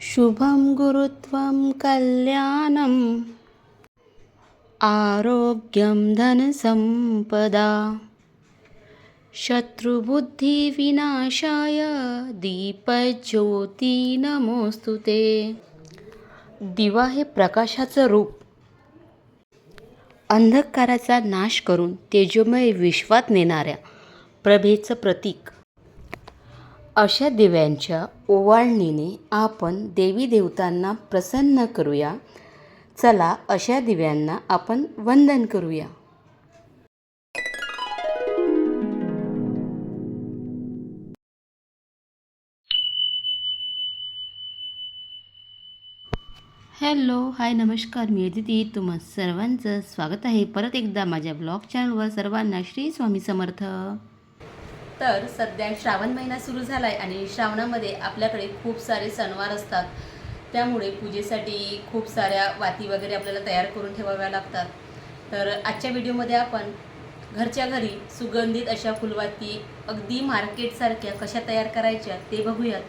शुभं गुरुत्वं कल्याणम् आरोग्यं धनसम्पदा। शत्रुबुद्धिविनाशाय दीपज्योती नमोस्तु ते। दिवा हे प्रकाशाचं रूप। अंधकाराचा नाश करून तेजोमय विश्वात नेणाऱ्या प्रभेचं प्रतीक। अशा दिव्यांच्या ओवाळणीने आपण देवी देवतांना प्रसन्न करूया. चला अशा दिव्यांना आपण वंदन करूया. हॅलो हाय नमस्कार मी अदिती. तुम्हा सर्वांचं स्वागत आहे. परत एकदा माझ्या ब्लॉग चॅनलवर सर्वांना श्री स्वामी समर्थ. तर सध्या श्रावण महिना सुरू झाला आहे आणि श्रावणामध्ये आपल्याकडे खूप सारे सणवार असतात. त्यामुळे पूजेसाठी खूप साऱ्या वाती वगैरे आपल्याला तयार करून ठेवाव्या लागतात. तर आजच्या व्हिडिओमध्ये आपण घरच्या घरी सुगंधित अशा फुलवाती अगदी मार्केटसारख्या कशा तयार करायच्या ते बघूयात.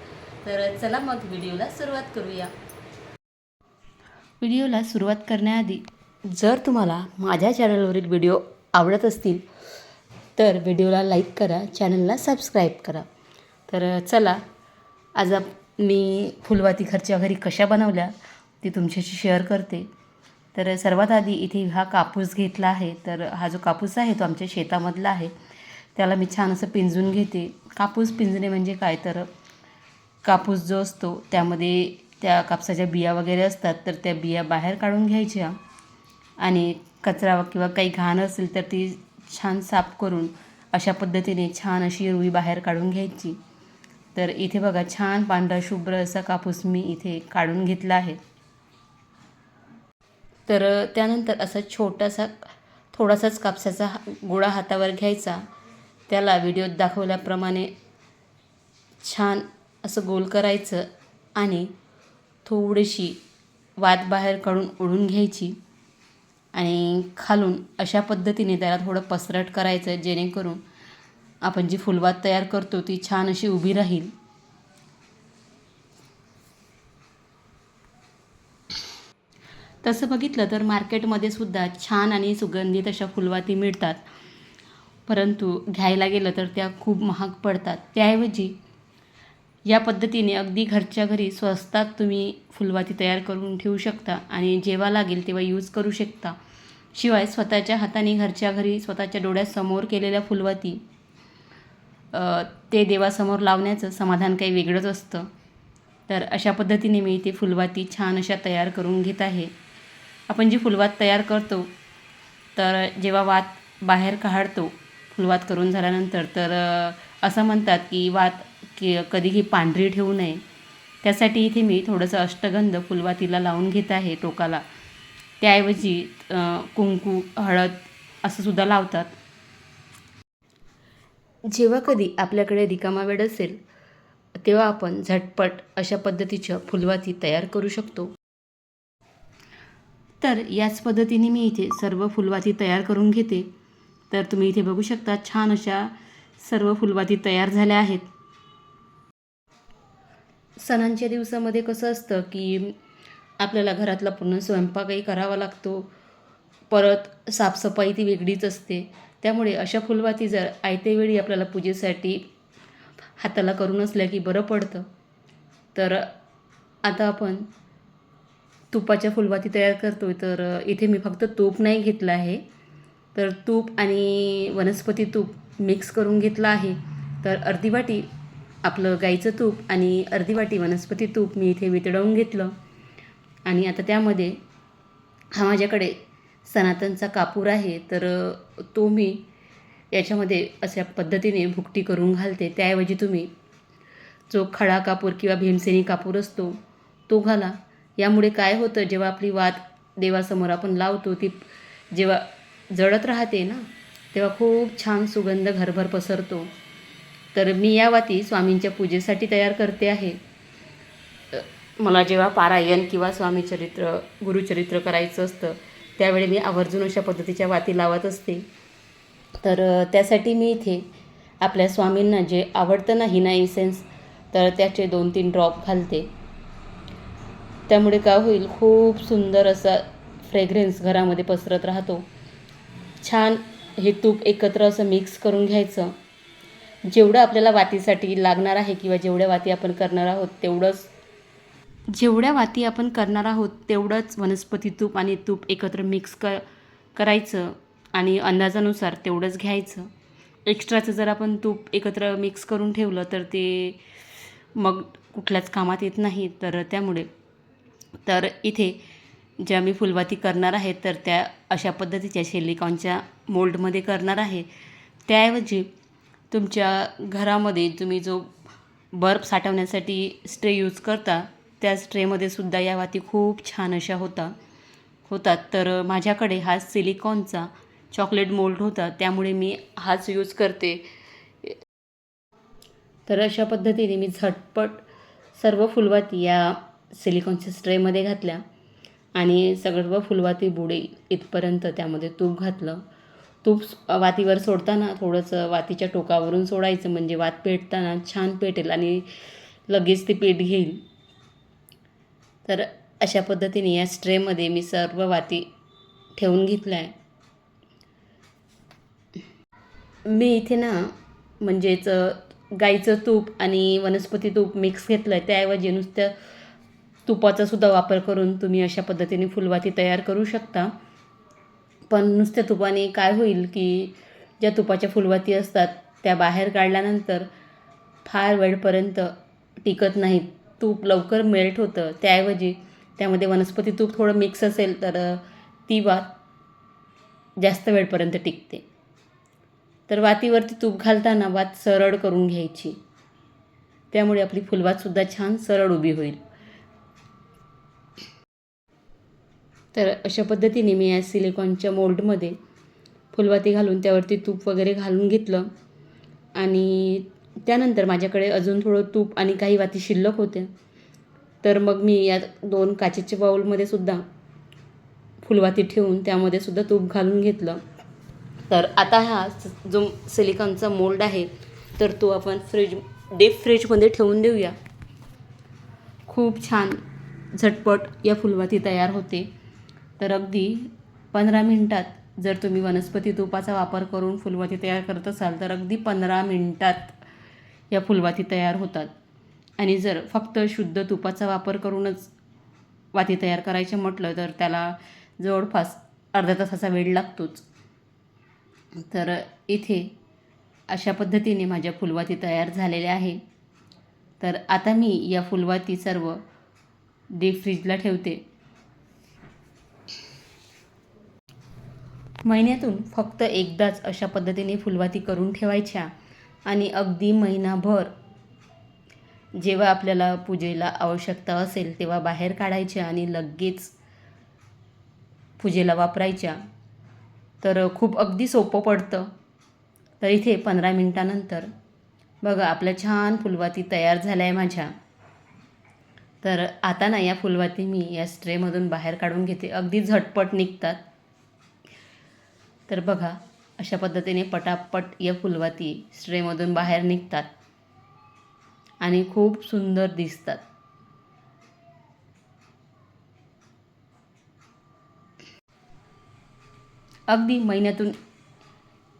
तर चला मग व्हिडिओला सुरुवात करूया. व्हिडिओला सुरुवात करण्याआधी जर तुम्हाला माझ्या चॅनलवरील व्हिडिओ आवडत असतील तर व्हिडिओला लाईक करा चॅनलला सबस्क्राईब करा. तर चला आज आप मी फुलवाती घरच्या घरी कशा बनवल्या ती तुमच्याशी शेअर करते. तर सर्वात आधी इथे हा कापूस घेतला आहे. तर हा जो कापूस आहे तो आमच्या शेतामधला आहे. त्याला मी छान असं पिंजून घेते. कापूस पिंजणे म्हणजे काय? तर कापूस जो असतो त्यामध्ये त्या कापसाच्या बिया वगैरे असतात तर त्या बिया बाहेर काढून घ्यायच्या. आणि कचरा किंवा काही घाण असेल तर ती छान साफ करून अशा पद्धतीने छान अशी रुई बाहेर काढून घ्यायची. तर इथे बघा छान पांढरा शुभ्र असा कापूस मी इथे काढून घेतला आहे. तर त्यानंतर असा छोटासा थोडासाच कापसाचा हा- गोळा हातावर घ्यायचा. त्याला व्हिडिओत दाखवल्याप्रमाणे छान असं गोल करायचं आणि थोडीशी वात बाहेर काढून ओढून घ्यायची. आणि खालून अशा पद्धतीने त्याला थोडं पसरट करायचं जेणेकरून आपण जी फुलवात तयार करतो ती छान अशी उभी राहील. तसं बघितलं तर मार्केटमध्ये सुद्धा छान आणि सुगंधित अशा फुलवाती मिळतात. परंतु घ्यायला गेलं तर त्या खूप महाग पडतात. त्याऐवजी या पद्धतीने अगदी घरच्या घरी स्वस्तात तुम्ही फुलवाती तयार करून ठेवू शकता आणि जेव्हा लागेल तेव्हा यूज करू शकता. शिवाय स्वतःच्या हाताने घरच्या घरी स्वतःच्या डोळ्यासमोर केलेल्या फुलवाती ते देवासमोर लावण्याचं समाधान काही वेगळंच असतं. तर अशा पद्धतीने मी ते फुलवाती छान अशा तयार करून घेत आहे. आपण जी फुलवात तयार करतो तर जेव्हा वात बाहेर काढतो फुलवात करून झाल्यानंतर तर असं म्हणतात की वात की कधीही पांढरी ठेवू नये. त्यासाठी इथे मी थोडंसं अष्टगंध फुलवातीला लावून घेत आहे टोकाला. त्याऐवजी कुंकू हळद असं सुद्धा लावतात. जेव्हा कधी आपल्याकडे रिकामा वेळ असेल तेव्हा आपण झटपट अशा पद्धतीच्या फुलवाती तयार करू शकतो. तर याच पद्धतीने मी इथे सर्व फुलवाती तयार करून घेते. तर तुम्ही इथे बघू शकता छान अशा सर्व फुलवाती तयार झाल्या आहेत. सणांच्या दिवसामध्ये कसं असतं की आपल्याला घरातला पूर्ण स्वयंपाकही करावा लागतो. परत साफसफाई ती वेगळीच असते. त्यामुळे अशा फुलवाती जर आयतेवेळी आपल्याला पूजेसाठी हाताला करून असल्या की बरं पडतं. तर आता आपण तुपाच्या फुलवाती तयार करतो आहे तर इथे मी फक्त तूप नाही घेतलं आहे. तर तूप आणि वनस्पती तूप मिक्स करून घेतलं आहे. तर अर्धी वाटी आपलं गाईचं तूप आणि अर्धी वाटी वनस्पती तूप मी इथे वितळवून घेतलं. आणि आता त्यामध्ये हा माझ्याकडे सनातनचा कापूर आहे तर तो मी याच्यामध्ये अशा पद्धतीने भुकटी करून घालते. त्याऐवजी तुम्ही जो खडा कापूर किंवा भीमसेनी कापूर असतो तो घाला. यामुळे काय होतं जेव्हा आपली वात देवासमोर आपण लावतो ती जेव्हा जळत राहते ना तेव्हा खूप छान सुगंध घरभर पसरतो. तर मी या वाती स्वामींच्या पूजेसाठी तयार करते आहे. मला जेव्हा पारायण किंवा स्वामीचरित्र गुरुचरित्र करायचं असतं त्यावेळी मी आवर्जून अशा पद्धतीच्या वाती लावत असते. तर त्यासाठी मी इथे आपल्या स्वामींना जे आवडतं ना इसेन्स तर त्याचे दोन तीन ड्रॉप घालते. त्यामुळे काय होईल खूप सुंदर असा फ्रेग्रन्स घरामध्ये पसरत राहतो. छान हे तूप एकत्र असं मिक्स करून घ्यायचं. जेवढं आपल्याला वातीसाठी लागणार आहे किंवा जेवढ्या वाती आपण करणार आहोत तेवढंच जेवढ्या वाती आपण करणार आहोत तेवढंच वनस्पती तूप आणि तूप एकत्र मिक्स क करायचं आणि अंदाजानुसार तेवढंच घ्यायचं. एक्स्ट्राचं जर आपण तूप एकत्र मिक्स करून ठेवलं तर ते मग कुठल्याच कामात येत नाही. तर त्यामुळे तर इथे ज्या मी फुलवाती करणार आहे तर त्या अशा पद्धतीच्या शेलिकॉनच्या मोल्डमध्ये करणार आहे. त्याऐवजी तुमच्या घरामध्ये तुम्ही जो बर्फ साठवण्यासाठी स्ट्रे यूज करता त्या स्ट्रेमध्ये सुद्धा या वाती खूप छान अशा होता होतात. तर माझ्याकडे हा सिलिकॉनचा चॉकलेट मोल्ड होता त्यामुळे मी हाच यूज करते. तर अशा पद्धतीने मी झटपट सर्व फुलवाती या सिलिकॉनच्या स्ट्रेमध्ये घातल्या आणि सर्व फुलवाती बुडे इथपर्यंत त्यामध्ये तूप घातलं. तूप वातीवर सोडताना थोडंसं वातीच्या टोकावरून सोडायचं म्हणजे वात पेटताना छान पेटेल आणि लगेच ते पेट घेईल. तर अशा पद्धतीने या स्ट्रेमध्ये मी सर्व वाती ठेवून घेतल्या आहे. मी इथे ना म्हणजेच गाईचं तूप आणि वनस्पती तूप मिक्स घेतलं आहे त्याऐवजी नुसत्या तुपाचासुद्धा वापर करून तुम्ही अशा पद्धतीने फुलवाती तयार करू शकता. पण नुसत्या तुपाने काय होईल की ज्या तुपाच्या फुलवाती असतात त्या बाहेर काढल्यानंतर फार वेळपर्यंत टिकत नाहीत. तूप लवकर मेल्ट होतं. त्याऐवजी त्यामध्ये वनस्पती तूप थोडं मिक्स असेल तर ती वात जास्त वेळपर्यंत टिकते. तर वातीवरती तूप घालताना वात सरळ करून घ्यायची. त्यामुळे आपली फुलवातसुद्धा छान सरळ उभी होईल. तर अशा पद्धतीने मी या सिलिकॉनच्या मोल्डमध्ये फुलवाती घालून त्यावरती तूप वगैरे घालून घेतलं. आणि त्यानंतर माझ्याकडे अजून थोडं तूप आणि काही वाती शिल्लक होत्या. तर मग मी या दोन काचेच्या बाऊलमध्ये सुद्धा फुलवाती ठेवून त्यामध्ये सुद्धा तूप घालून घेतलं. तर आता हा जो सिलिकॉनचा मोल्ड आहे तर तो आपण फ्रीज डीप फ्रीजमध्ये ठेवून देऊया. खूप छान झटपट या फुलवाती तयार होते. तर अगदी पंधरा मिनटात जर तुम्ही वनस्पती तुपाचा वापर करून फुलवाती तयार करत असाल तर अगदी पंधरा मिनटात या फुलवाती तयार होतात. आणि जर फक्त शुद्ध तुपाचा वापर करूनच वाती तयार करायचे म्हटलं तर त्याला जवळपास अर्धा तासाचा वेळ लागतोच. तर इथे अशा पद्धतीने माझ्या फुलवाती तयार झालेल्या आहे. तर आता मी या फुलवाती सर्व डीप फ्रीजला ठेवते. महिन्यातून फक्त एकदाच अशा पद्धतीने फुलवाती करून ठेवायच्या आणि अगदी महिनाभर जेव्हा आपल्याला पूजेला आवश्यकता असेल तेव्हा बाहेर काढायच्या आणि लगेच पूजेला वापरायच्या. तर खूप अगदी सोपं पडतं. तर इथे पंधरा मिनटानंतर बघा आपल्या छान फुलवाती तयार झाल्या आहे माझ्या. तर आता ना या फुलवाती मी या स्ट्रेमधून बाहेर काढून घेते. अगदी झटपट निघतात. तर बघा अशा पद्धतीने पटापट या फुलवाती स्ट्रेमधून बाहेर निघतात आणि खूप सुंदर दिसतात. अगदी महिन्यातून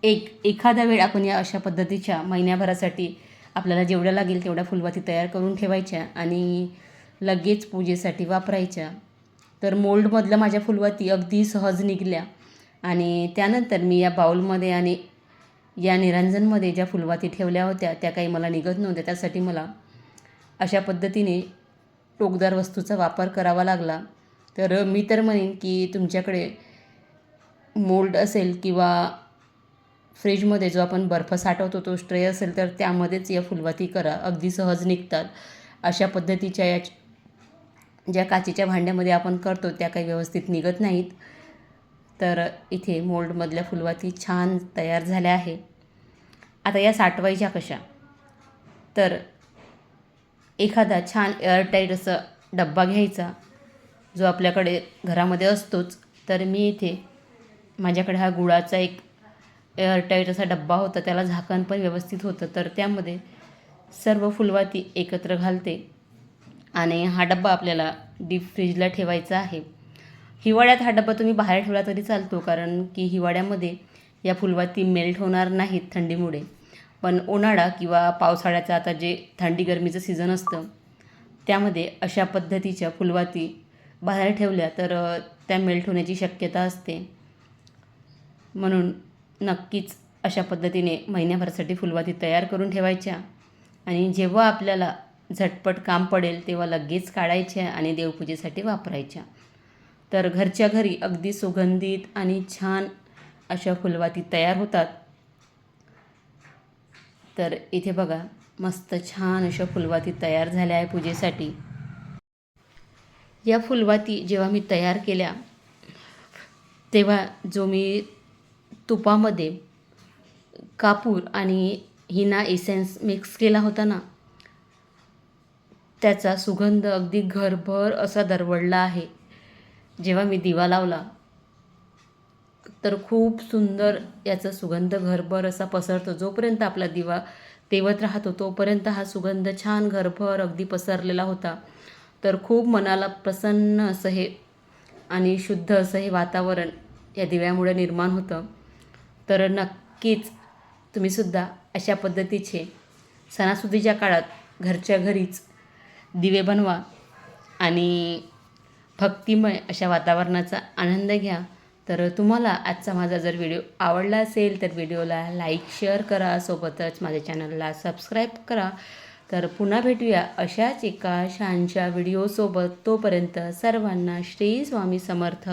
एक एखादा वेळ आपण या अशा पद्धतीच्या महिन्याभरासाठी आपल्याला जेवढ्या लागेल तेवढ्या फुलवाती तयार करून ठेवायच्या आणि लगेच पूजेसाठी वापरायच्या. तर मोल्डमधल्या माझ्या फुलवाती अगदी सहज निघल्या. आणि त्यानंतर मी या बाऊलमध्ये आणि या निरंजनमध्ये ज्या फुलवाती ठेवल्या होत्या त्या काही मला निघत नव्हत्या. त्यासाठी मला अशा पद्धतीने टोकदार वस्तूचा वापर करावा लागला. तर मी तर म्हणेन की तुमच्याकडे मोल्ड असेल किंवा फ्रीजमध्ये जो आपण बर्फ साठवतो तो स्ट्रे असेल तर त्यामध्येच या फुलवाती करा. अगदी सहज निघतात. अशा पद्धतीच्या या ज्या काचेच्या भांड्यामध्ये आपण करतो त्या काही व्यवस्थित निघत नाहीत. तर इथे मोल्डमधल्या फुलवाती छान तयार झाल्या आहे. आता या साठवायच्या कशा? तर एखादा छान एअरटाईट असं डब्बा घ्यायचा जो आपल्याकडे घरामध्ये असतोच. तर मी इथे माझ्याकडे हा गुळाचा एक एअरटाईट असा डब्बा होता त्याला झाकण पण व्यवस्थित होतं. तर त्यामध्ये सर्व फुलवाती एकत्र घालते. आणि हा डब्बा आपल्याला डीप फ्रीजला ठेवायचा आहे. हिवाळ्यात हा डब्बा तुम्ही बाहेर ठेवला तरी चालतो कारण की हिवाळ्यामध्ये या फुलवाती मेल्ट होणार नाहीत थंडीमुळे. पण उन्हाळा किंवा पावसाळ्याचं आता जे थंडी गरमीचं सीझन असतं त्यामध्ये अशा पद्धतीच्या फुलवाती बाहेर ठेवल्या तर त्या मेल्ट होण्याची शक्यता असते. म्हणून नक्कीच अशा पद्धतीने महिन्याभरासाठी फुलवाती तयार करून ठेवायच्या आणि जेव्हा आपल्याला झटपट काम पडेल तेव्हा लगेच काढायच्या आणि देवपूजेसाठी वापरायच्या. तर घरच्या घरी अगदी सुगंधित आणि छान अशा फुलवाती तयार होतात. तर इथे बघा मस्त छान अशा फुलवाती तयार झाल्या आहे पूजेसाठी. या फुलवाती जेव्हा मी तयार केल्या तेव्हा जो मी तुपामध्ये कापूर आणि हिना एसेन्स मिक्स केला होता ना त्याचा सुगंध अगदी घरभर असा दरवळला आहे. जेव्हा मी दिवा लावला तर खूप सुंदर याचा सुगंध घरभर असा पसरतो. जोपर्यंत आपला दिवा तेवत राहतो तोपर्यंत हा सुगंध छान घरभर अगदी पसरलेला होता. तर खूप मनाला प्रसन्न असं हे आणि शुद्ध असं हे वातावरण या दिव्यामुळे निर्माण होतं. तर नक्कीच तुम्हीसुद्धा अशा पद्धतीचे सणासुदीच्या काळात घरच्या घरीच दिवे बनवा आणि भक्तिमय अशा वातावरणाचा आनंद घ्या. तर तुम्हाला आजचा माझा जर व्हिडिओ आवडला असेल तर व्हिडिओला लाईक शेअर करा. सोबतच माझ्या चॅनलला सबस्क्राईब करा. तर पुन्हा भेटूया अशाच एका छानशा व्हिडिओसोबत. तोपर्यंत सर्वांना श्री स्वामी समर्थ.